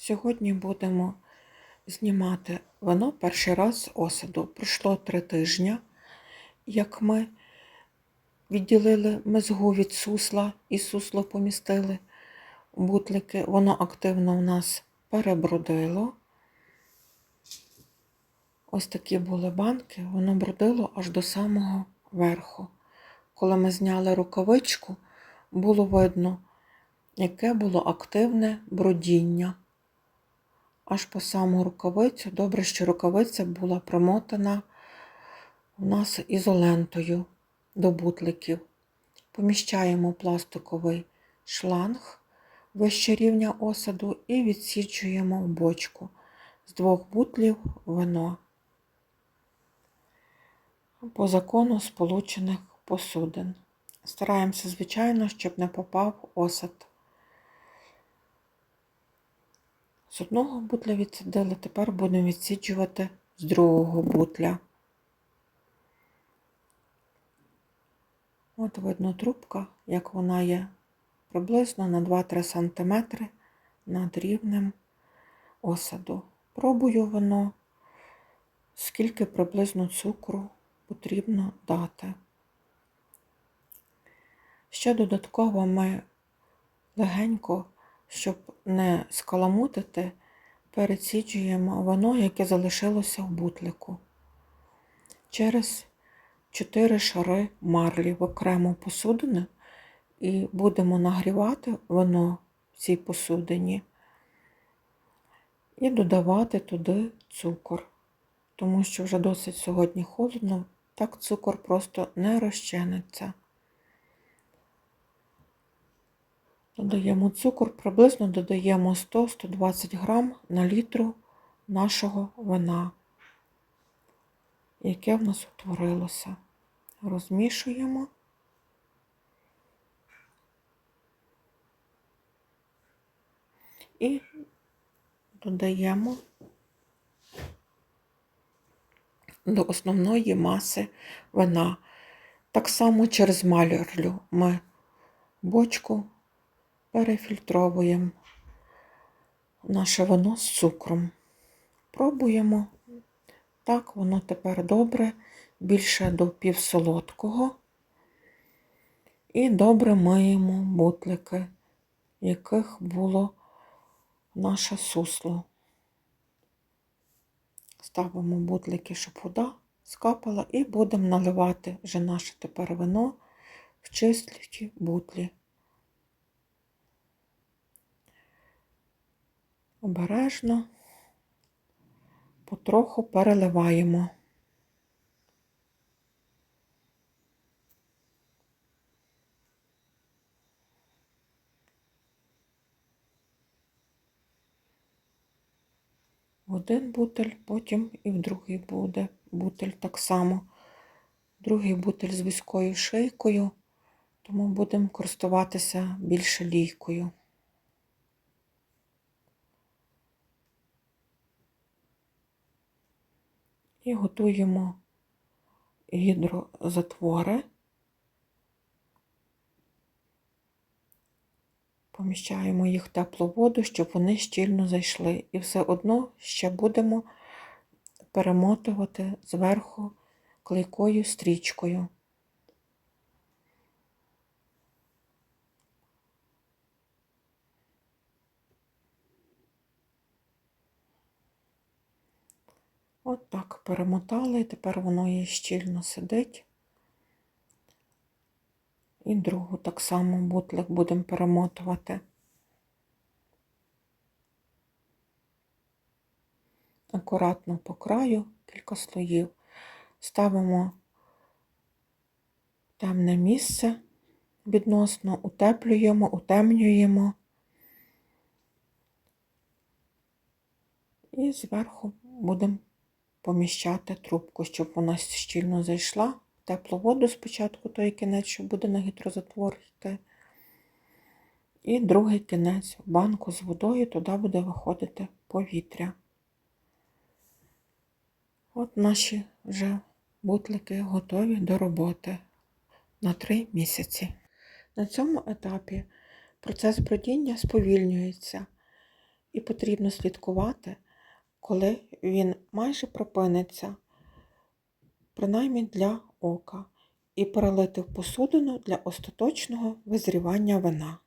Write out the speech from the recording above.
Сьогодні будемо знімати вино перший раз з осаду. Пройшло три тижні, як ми відділили мезгу від сусла і сусло помістили у бутлики. Воно активно у нас перебродило. Ось такі були банки, воно бродило аж до самого верху. Коли ми зняли рукавичку, було видно, яке було активне бродіння. Аж по саму рукавицю. Добре, що рукавиця була примотана у нас ізолентою до бутликів. Поміщаємо пластиковий шланг вище рівня осаду і відсіджуємо в бочку з двох бутлів вино по закону сполучених посудин. Стараємося, звичайно, щоб не попав осад. З одного бутля відсадили, тепер будемо відсіджувати з другого бутля. От видно трубка, як вона є приблизно на 2-3 см над рівнем осаду. Пробую воно, скільки приблизно цукру потрібно дати. Ще додатково ми легенько, щоб не скаламутити, переціджуємо вино, яке залишилося в бутлику. Через 4 шари марлі в окрему посудину і будемо нагрівати вино в цій посудині і додавати туди цукор, тому що вже досить сьогодні холодно, так цукор просто не розчиниться. Додаємо цукор, приблизно додаємо 100-120 грам на літру нашого вина, яке в нас утворилося. Розмішуємо. І додаємо до основної маси вина. Так само через малюрлю ми бочку перефільтровуємо наше вино з цукром. Пробуємо. Так, воно тепер добре, більше до півсолодкого. І добре миємо бутлики, яких було наше сусло. Ставимо бутлики, щоб вода скапала, і будемо наливати вже наше тепер вино в чисті бутлі. Обережно, потроху переливаємо. В один бутель, потім і в другий буде бутель так само. Другий бутель з вузькою шийкою, тому будемо користуватися більше лійкою. І готуємо гідрозатвори. Поміщаємо їх в теплу воду, щоб вони щільно зайшли. І все одно ще будемо перемотувати зверху клейкою стрічкою. От так перемотали, і тепер воно її щільно сидить. І другу так само бутлик будемо перемотувати. Акуратно по краю кілька слоїв. Ставимо темне місце відносно, утеплюємо, утемнюємо. І зверху будемо поміщати трубку, щоб вона щільно зайшла теплу воду спочатку, той кінець, що буде на гідрозатвор йти. І другий кінець в банку з водою, туди буде виходити повітря. От наші вже бутлики готові до роботи на 3 місяці. На цьому етапі процес бродіння сповільнюється. і потрібно слідкувати, коли він майже припиниться, принаймні для ока, і перелити в посудину для остаточного визрівання вина.